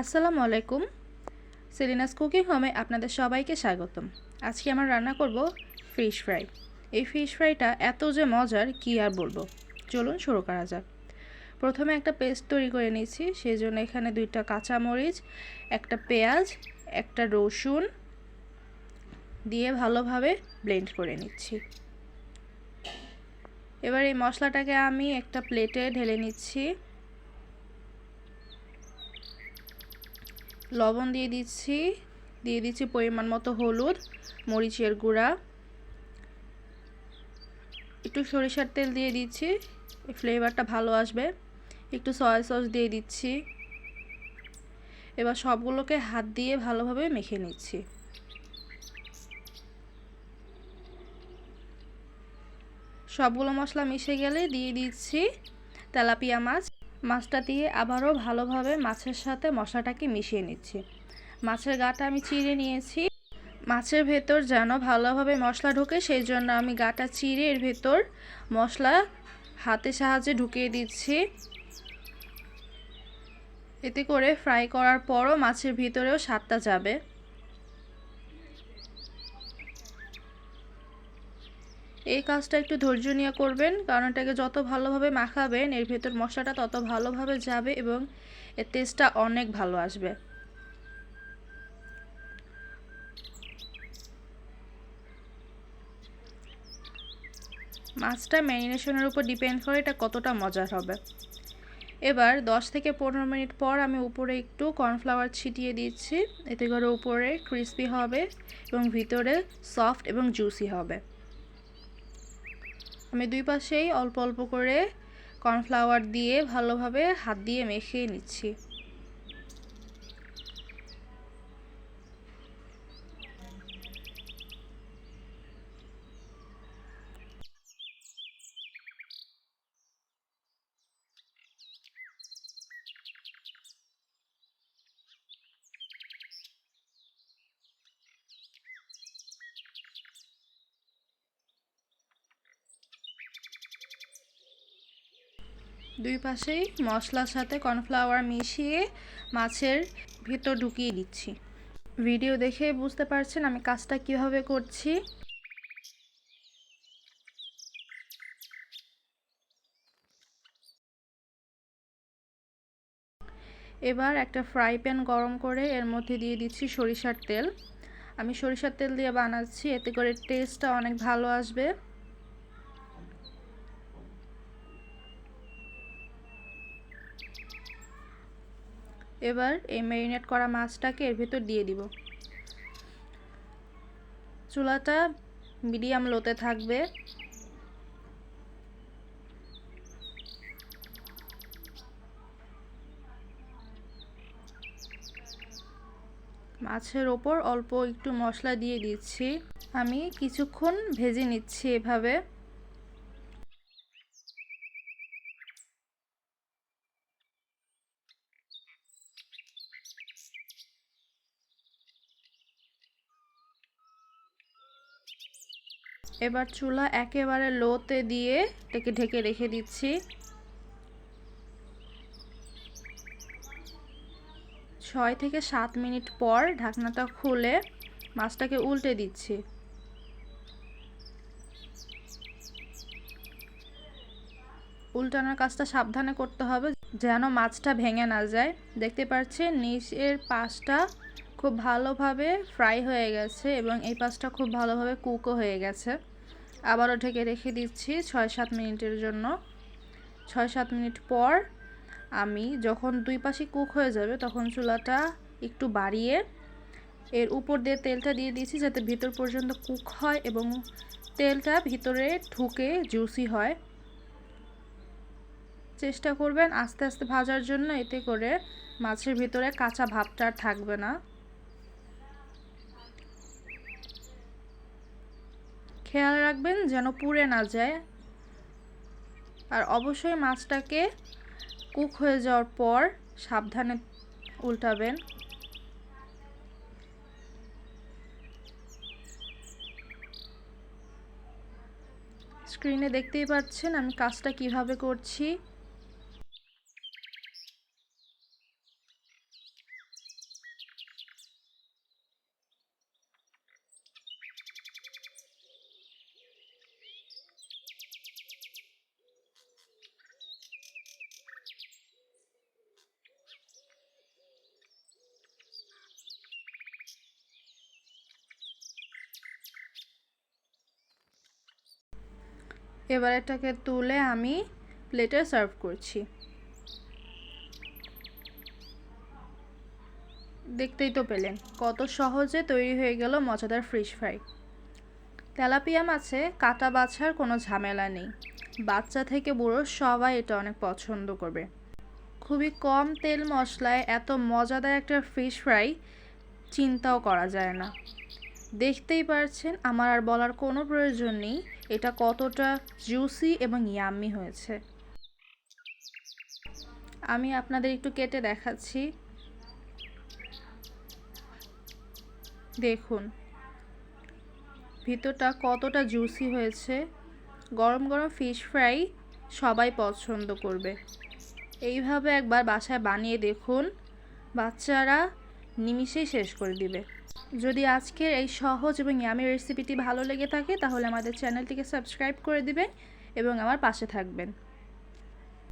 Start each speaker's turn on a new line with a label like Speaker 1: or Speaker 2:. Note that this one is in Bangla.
Speaker 1: আসসালামু আলাইকুম। সেলিনাস কুকিং হোমে আপনাদের সবাইকে স্বাগতম। আজকে আমার রান্না করব ফিশ ফ্রাই। এই ফিশ ফ্রাইটা এত যে মজার, কি আর বলব? চলুন শুরু করা যাক। প্রথমে একটা পেস্ট তৈরি করে নিয়েছি সেই জন্য এখানে দুইটা কাঁচামরিচ, একটা পেঁয়াজ, একটা রসুন দিয়ে ভালোভাবে ব্লেন্ড করে নিচ্ছি। এবার এই মশলাটাকে আমি একটা প্লেটে ঢেলে নিচ্ছি। লবণ দিয়ে দিচ্ছি দিয়ে দিচ্ছি পরিমাণ মতো হলুদ, মরিচের গুঁড়া। একটু সরিষার তেল দিয়ে দিচ্ছি ফ্লেভারটা ভালো আসবে। একটু সয়া সস দিয়ে দিচ্ছি। এবার সবগুলোকে হাত দিয়ে ভালোভাবে মেখে নিচ্ছি। সবগুলো মশলা মিশে গেলে দিয়ে দিচ্ছি তেলাপিয়া মাছ। মাছটা দিয়ে আবারও ভালোভাবে মাছের সাথে মশলাটাকে মিশিয়ে নিচ্ছি। মাছের গাটা আমি চিড়ে নিয়েছি। মাছের ভেতর যেন ভালোভাবে মশলা ঢোকে, সেই জন্য আমি গাটা চিড়ে এর ভেতর মশলা হাতের সাহায্যে ঢুকিয়ে দিচ্ছি। এতে করে ফ্রাই করার পরও মাছের ভিতরেও স্বাদটা যাবে। এই কাজটা একটু ধৈর্য নিয়ে করবেন, কারণ এটাকে যত ভালোভাবে মাখাবেন, এর ভেতর মশলাটা তত ভালোভাবে যাবে এবং এর টেস্টটা অনেক ভালো আসবে। মাছটা ম্যারিনেশনের উপর ডিপেন্ড করে এটা কতটা মজার হবে। এবার 10 থেকে পনেরো মিনিট পর আমি উপরে একটু কর্নফ্লাওয়ার ছিটিয়ে দিচ্ছি, এতে করে উপরে ক্রিস্পি হবে এবং ভিতরে সফট এবং জুসি হবে। আমি দুই পাশেই অল্প অল্প করে কর্নফ্লাওয়ার দিয়ে ভালোভাবে হাত দিয়ে মেখে নিচ্ছি। দুই পাশেই মশলার সাথে কর্নফ্লাওয়ার মিশিয়ে মাছের ভেতর ঢুকিয়ে দিচ্ছি। ভিডিও দেখে বুঝতে পারছেন আমি কাজটা কীভাবে করছি। এবার একটা ফ্রাই প্যান গরম করে এর মধ্যে দিয়ে দিচ্ছি সরিষার তেল। আমি সরিষার তেল দিয়ে বানাচ্ছি, এতে করে টেস্টটা অনেক ভালো আসবে। এবার এই ম্যারিনেট করা মাছটাকে এর ভেতর দিয়ে দিব। চুলাটা মিডিয়াম লোতে থাকবে। মাছের ওপর অল্প একটু মশলা দিয়ে দিচ্ছি। আমি কিছুক্ষণ ভেজে নিচ্ছি এভাবে। এবার চুলা একেবারে লোতে দিয়ে এটাকে ঢেকে রেখে দিচ্ছি। ছয় থেকে সাত মিনিট পর ঢাকনাটা খুলে মাছটাকে উল্টে দিচ্ছি। উল্টানোর কাজটা সাবধানে করতে হবে যেন মাছটা ভেঙে না যায়। দেখতে পাচ্ছি নিচের পাশটা খুব ভালোভাবে ফ্রাই হয়ে গেছে এবং এই পাশটা খুব ভালোভাবে কুকও হয়ে গেছে। আবারও ঢেকে রেখে দিচ্ছি ছয় সাত মিনিটের জন্য। ছয় সাত মিনিট পর আমি যখন দুই পাশে কুক হয়ে যাবে তখন চুলাটা একটু বাড়িয়ে এর উপর দিয়ে তেলটা দিয়ে দিয়েছি যাতে ভিতর পর্যন্ত কুক হয় এবং তেলটা ভিতরে ঢুকে জুসি হয়। চেষ্টা করবেন আস্তে আস্তে ভাজার জন্য, এতে করে মাছের ভিতরে কাঁচা ভাবটা থাকবে না। খেয়াল রাখবেন যেন পুড়ে না যায়। আর অবশ্যই মাছটাকে কুক হয়ে যাওয়ার পর সাবধানে উল্টাবেন। স্ক্রিনে দেখতেই পাচ্ছেন আমি কাজটা কীভাবে করছি। এবার এটাকে তুলে আমি প্লেটে সার্ভ করছি। দেখতেই তো পেলেন, কত সহজে তৈরি হয়ে গেল মজাদার ফিশ ফ্রাই তেলাপিয়া মাছে কাটা বাছার কোনো ঝামেলা নেই। বাচ্চা থেকে বুড়ো সবাই এটা অনেক পছন্দ করবে। খুবই কম তেল মশলায় এত মজাদার একটা ফিশ ফ্রাই চিন্তাও করা যায় না। দেখতেই পারছেন, আমার আর বলার কোনো প্রয়োজন নেই। এটা কতটা জুসি এবং ইয়াম্মি হয়েছে। আমি আপনাদের একটু কেটে দেখাচ্ছি। দেখুন, ভিতরটা কতটা জুসি হয়েছে। গরম গরম ফিশ ফ্রাই সবাই পছন্দ করবে। এইভাবে একবার বাসায় বানিয়ে দেখুন, বাচ্চারা নিমিষেই শেষ করে দিবে। যদি আজকের এই সহজ এবং ইয়ামি রেসিপিটি ভালো লেগে থাকে, তাহলে আমাদের চ্যানেলটিকে সাবস্ক্রাইব করে দিবেন এবং আমার পাশে থাকবেন।